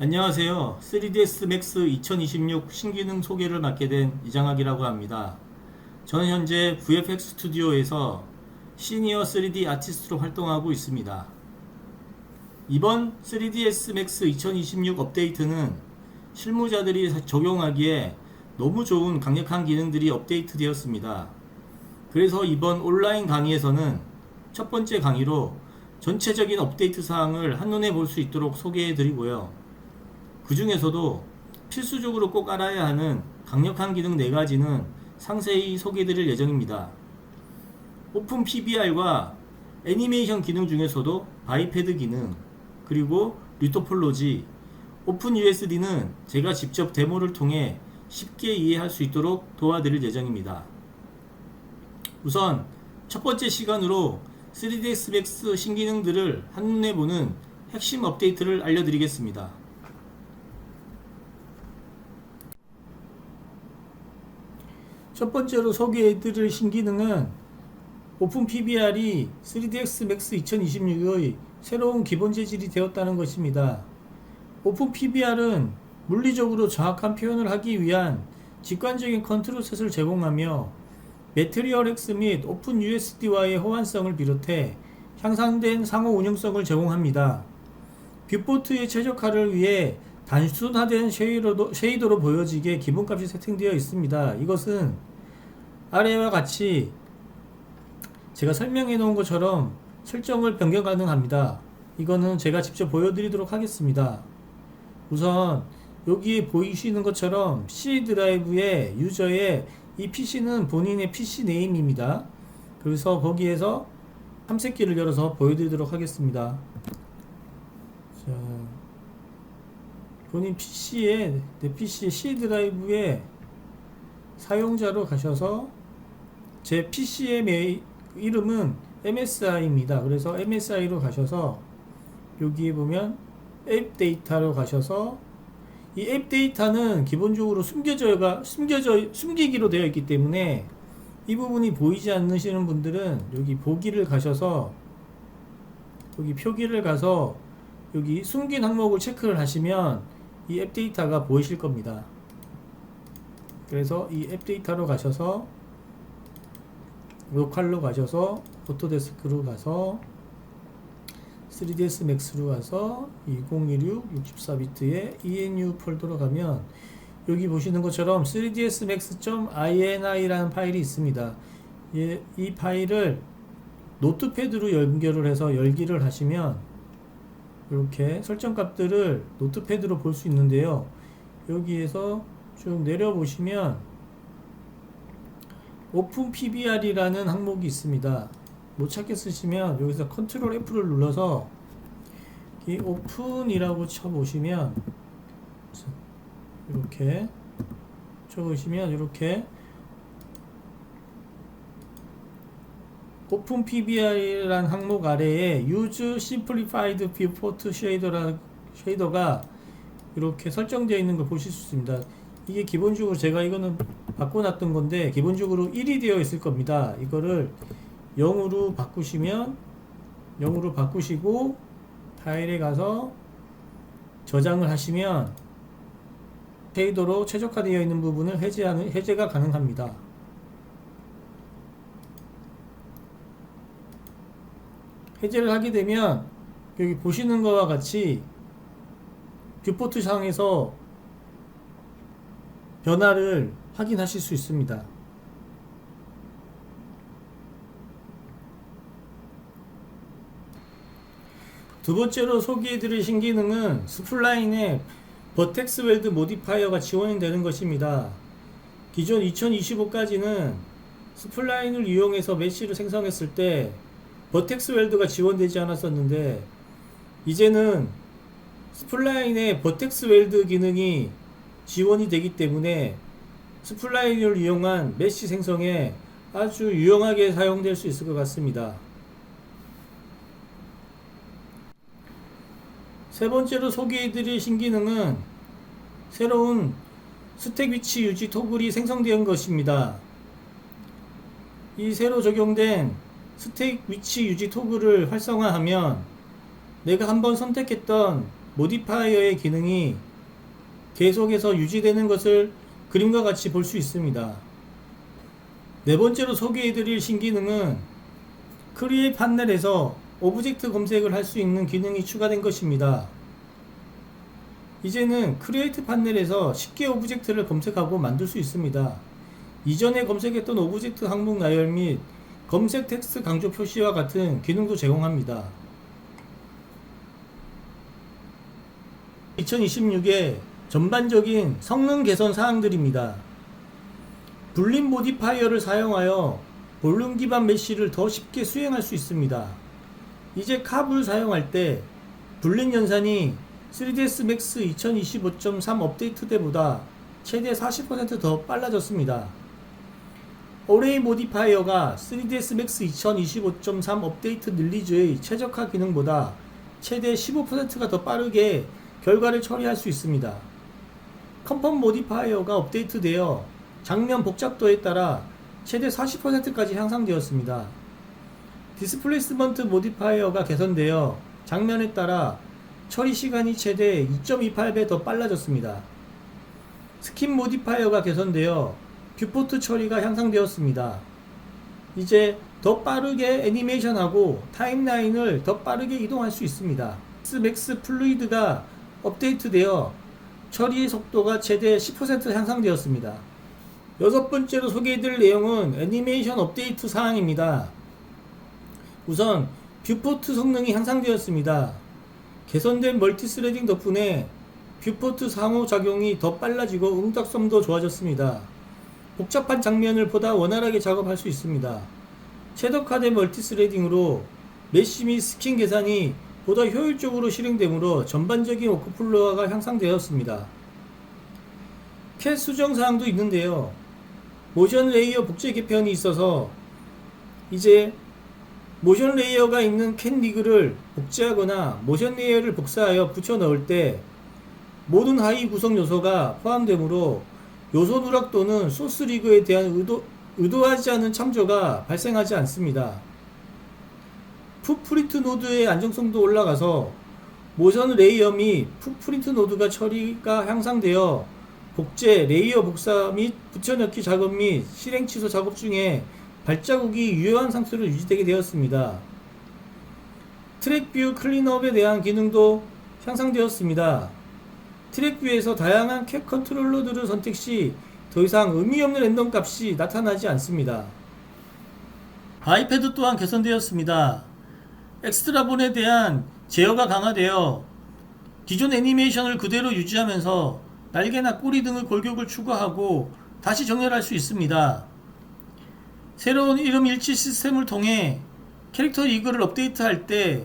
안녕하세요. 3ds max 2026 신기능 소개를 맡게 된 이장학이라고 합니다. 저는 현재 VFX 스튜디오에서 시니어 3D 아티스트로 활동하고 있습니다. 이번 3ds max 2026 업데이트는 실무자들이 사- 적용하기에 너무 좋은 강력한 기능들이 업데이트 되었습니다. 그래서 이번 온라인 강의에서는 첫 번째 강의로 전체적인 업데이트 사항을 한눈에 볼 수 있도록 소개해 드리고요. 그 중에서도 필수적으로 꼭 알아야 하는 강력한 기능 4가지는 상세히 소개해 드릴 예정입니다. 오픈 PBR과 애니메이션 기능 중에서도 바이패드 기능, 그리고 리토폴로지, 오픈 USD는 제가 직접 데모를 통해 쉽게 이해할 수 있도록 도와드릴 예정입니다. 우선 첫 번째 시간으로 3ds Max 신기능들을 한눈에 보는 핵심 업데이트를 알려드리겠습니다. 첫 번째로 소개해드릴 신기능은 오픈 PBR이 3ds Max 2026의 새로운 기본 재질이 되었다는 것입니다. 오픈 PBR은 물리적으로 정확한 표현을 하기 위한 직관적인 컨트롤셋을 제공하며 매트리얼 X 및 오픈 USD와의 호환성을 비롯해 향상된 상호 운영성을 제공합니다. 뷰포트의 최적화를 위해 단순화된 쉐이더로, 쉐이더로 보여지게 기본값이 세팅되어 있습니다. 이것은 아래와 같이 제가 설명해 놓은 것처럼 설정을 변경 가능합니다. 이거는 제가 직접 보여드리도록 하겠습니다. 우선 여기에 보이시는 것처럼 C 드라이브의 유저의 이 PC는 본인의 PC 네임입니다. 그래서 거기에서 탐색기를 열어서 보여드리도록 하겠습니다. 자, 본인 PC에 내 PC의 C 드라이브에 사용자로 가셔서 제 PC의 메이, 이름은 MSI입니다. 그래서 MSI로 가셔서 여기에 보면 앱 데이터로 가셔서 이 앱 데이터는 기본적으로 숨겨져가 숨겨져 숨기기로 되어 있기 때문에 이 부분이 보이지 않으시는 분들은 여기 보기를 가셔서 여기 표기를 가서 여기 숨긴 항목을 체크를 하시면 이 앱 데이터가 보이실 겁니다. 그래서 이 앱 데이터로 가셔서 로컬로 가셔서 오토데스크로 가서 3ds max로 가서 2016 64비트의 ENU 폴더로 가면 여기 보시는 것처럼 3ds max.in이라는 파일이 있습니다. 예, 이 파일을 노트패드로 연결을 해서 열기를 하시면 이렇게 설정 값들을 노트패드로 볼 수 있는데요. 여기에서 쭉 내려 보시면 오픈 PBR이라는 항목이 있습니다. 못 찾게 쓰시면 여기서 컨트롤 F를 눌러서 이 오픈이라고 쳐보시면 이렇게 쳐보시면 이렇게 오픈 PBR이라는 항목 아래에 Use Simplified Viewport Shader라 쉐이더가 이렇게 설정되어 있는 걸 보실 수 있습니다. 이게 기본적으로 제가 이거는 바꿔놨던 건데 기본적으로 1이 되어 있을 겁니다. 이거를 0으로 바꾸시면 0으로 바꾸시고 파일에 가서 저장을 하시면 쉐이더로 최적화되어 있는 부분을 해제하는 해제가 가능합니다. 해제를 하게 되면 여기 보시는 것과 같이 뷰포트 상에서 변화를 확인하실 수 있습니다. 두 번째로 소개해드릴 신기능은 스플라인의 버텍스 웰드 모디파이어가 지원이 되는 것입니다. 기존 2025까지는 스플라인을 이용해서 메시를 생성했을 때 버텍스 웰드가 지원되지 않았었는데 이제는 스플라인의 버텍스 웰드 기능이 지원이 되기 때문에 스플라인을 이용한 메시 생성에 아주 유용하게 사용될 수 있을 것 같습니다. 세 번째로 소개해드릴 신기능은 새로운 스택 위치 유지 토글이 생성된 것입니다. 이 새로 적용된 스택 위치 유지 토글을 활성화하면 내가 한번 선택했던 모디파이어의 기능이 계속해서 유지되는 것을 그림과 같이 볼 수 있습니다. 네 번째로 소개해드릴 신기능은 크리에이트 판넬에서 오브젝트 검색을 할 수 있는 기능이 추가된 것입니다. 이제는 크리에이트 판넬에서 쉽게 오브젝트를 검색하고 만들 수 있습니다. 이전에 검색했던 오브젝트 항목 나열 및 검색 텍스트 강조 표시와 같은 기능도 제공합니다. 2026의 전반적인 성능 개선 사항들입니다. 불림 모디파이어를 사용하여 볼륨 기반 메쉬를 더 쉽게 수행할 수 있습니다. 이제 캅을 사용할 때 불림 연산이 3ds max 2025.3 업데이트 때보다 최대 40%더 빨라졌습니다. 어레이 모디파이어가 3ds max 2025.3 업데이트 릴리즈의 최적화 기능보다 최대 15%가 더 빠르게 결과를 처리할 수 있습니다. 컴펌 모디파이어가 업데이트되어 장면 복잡도에 따라 최대 40%까지 향상되었습니다. 디스플레이스먼트 모디파이어가 개선되어 장면에 따라 처리 시간이 최대 2.28배 더 빨라졌습니다. 스킨 모디파이어가 개선되어 뷰포트 처리가 향상되었습니다. 이제 더 빠르게 애니메이션하고 타임라인을 더 빠르게 이동할 수 있습니다. 맥스 플루이드가 업데이트되어 처리 속도가 최대 10% 향상되었습니다. 여섯 번째로 소개해드릴 내용은 애니메이션 업데이트 사항입니다. 우선 뷰포트 성능이 향상되었습니다. 개선된 멀티스레딩 덕분에 뷰포트 상호 작용이 더 빨라지고 응답성도 좋아졌습니다. 복잡한 장면을 보다 원활하게 작업할 수 있습니다. 최적화된 멀티스레딩으로 메시 및 스킨 계산이 보다 효율적으로 실행되므로 전반적인 워크플로어가 향상되었습니다. 캣 수정 사항도 있는데요. 모션 레이어 복제 개편이 있어서 이제 모션 레이어가 있는 캔 리그를 복제하거나 모션 레이어를 복사하여 붙여 넣을 때 모든 하위 구성 요소가 포함되므로 요소 누락 또는 소스 리그에 대한 의도, 의도하지 않은 참조가 발생하지 않습니다. 풋프린트 노드의 안정성도 올라가서 모션 레이어 및 풋프린트 노드가 처리가 향상되어 복제, 레이어 복사 및 붙여넣기 작업 및 실행 취소 작업 중에 발자국이 유효한 상태로 유지되게 되었습니다. 트랙 뷰 클린업에 대한 기능도 향상되었습니다. 트랙 뷰에서 다양한 캡 컨트롤러들을 선택 시 더 이상 의미 없는 랜덤 값이 나타나지 않습니다. 아이패드 또한 개선되었습니다. 엑스트라본에 대한 제어가 강화되어 기존 애니메이션을 그대로 유지하면서 날개나 꼬리 등의 골격을 추가하고 다시 정렬할 수 있습니다. 새로운 이름 일치 시스템을 통해 캐릭터 리그를 업데이트할 때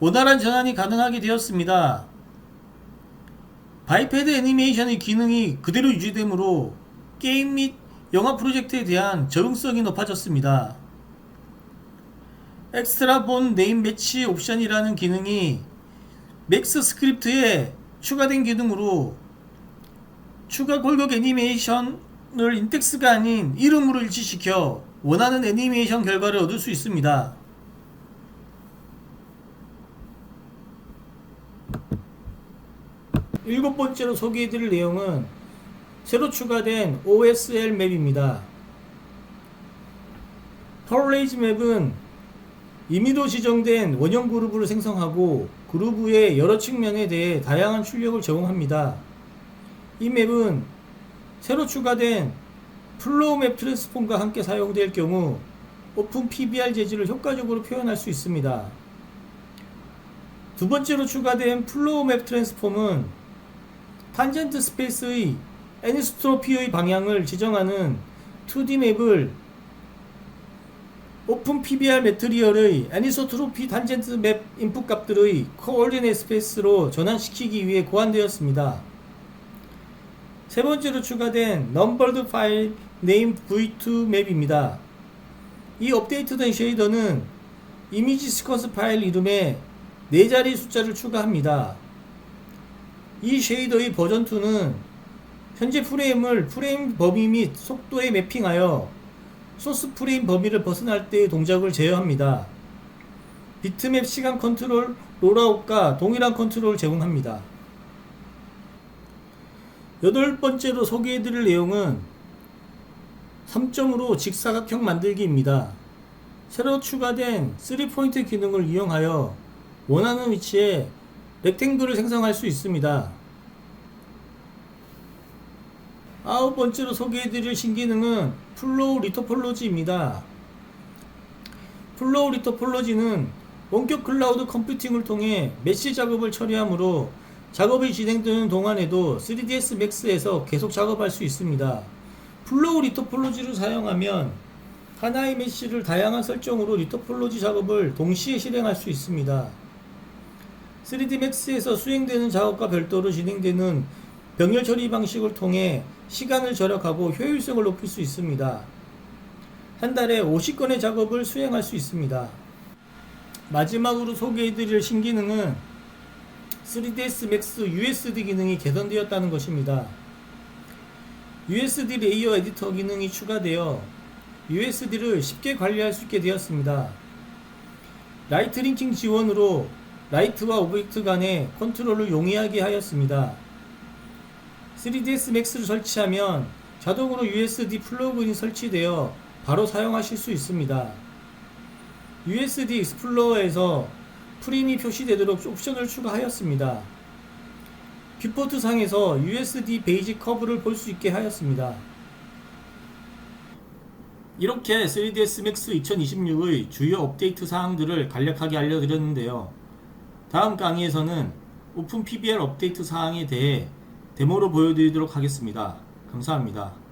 원활한 전환이 가능하게 되었습니다. 바이패드 애니메이션의 기능이 그대로 유지되므로 게임 및 영화 프로젝트에 대한 적응성이 높아졌습니다. 엑스트라 본 네임 매치 옵션이라는 기능이 맥스 스크립트에 추가된 기능으로 추가 골격 애니메이션을 인덱스가 아닌 이름으로 일치시켜 원하는 애니메이션 결과를 얻을 수 있습니다. 일곱 번째로 소개해드릴 내용은 새로 추가된 OSL 맵입니다. 펄레이즈 맵은 임의로 지정된 원형 그루브를 생성하고 그루브의 여러 측면에 대해 다양한 출력을 제공합니다. 이 맵은 새로 추가된 플로우 맵 트랜스폼과 함께 사용될 경우 오픈 PBR 재질을 효과적으로 표현할 수 있습니다. 두 번째로 추가된 플로우 맵 트랜스폼은 탄젠트 스페이스의 애니스트로피의 방향을 지정하는 2D 맵을 오픈 PBR 매트리얼의 애니소트로피 탄젠트 맵 인풋 값들의 코올디네 스페이스로 전환시키기 위해 고안되었습니다. 세 번째로 추가된 넘버드 파일 네임 v2 맵입니다. 이 업데이트된 쉐이더는 이미지 스쿼스 파일 이름에 4자리 숫자를 추가합니다. 이 쉐이더의 버전2는 현재 프레임을 프레임 범위 및 속도에 매핑하여 소스 프레임 범위를 벗어날 때의 동작을 제어합니다. 비트맵 시간 컨트롤 롤아웃과 동일한 컨트롤을 제공합니다. 여덟 번째로 소개해드릴 내용은 3점으로 직사각형 만들기입니다. 새로 추가된 3포인트 기능을 이용하여 원하는 위치에 렉탱글을 생성할 수 있습니다. 아홉 번째로 소개해드릴 신기능은 플로우 리토폴로지입니다. 플로우 리토폴로지는 원격 클라우드 컴퓨팅을 통해 메시 작업을 처리하므로 작업이 진행되는 동안에도 3ds max에서 계속 작업할 수 있습니다. 플로우 리토폴로지를 사용하면 하나의 메시를 다양한 설정으로 리토폴로지 작업을 동시에 실행할 수 있습니다. 3D max에서 수행되는 작업과 별도로 진행되는 병렬 처리 방식을 통해 시간을 절약하고 효율성을 높일 수 있습니다. 한 달에 50건의 작업을 수행할 수 있습니다. 마지막으로 소개해드릴 신기능은 3ds max USD 기능이 개선되었다는 것입니다. USD 레이어 에디터 기능이 추가되어 USD를 쉽게 관리할 수 있게 되었습니다. 라이트 링킹 지원으로 라이트와 오브젝트 간의 컨트롤을 용이하게 하였습니다. 3ds max를 설치하면 자동으로 USD 플러그인이 설치되어 바로 사용하실 수 있습니다. USD 익스플로어에서 프림이 표시되도록 옵션을 추가하였습니다. 뷰포트 상에서 USD 베이직 커브를 볼 수 있게 하였습니다. 이렇게 3ds max 2026의 주요 업데이트 사항들을 간략하게 알려드렸는데요. 다음 강의에서는 오픈 PBR 업데이트 사항에 대해 데모로 보여드리도록 하겠습니다. 감사합니다.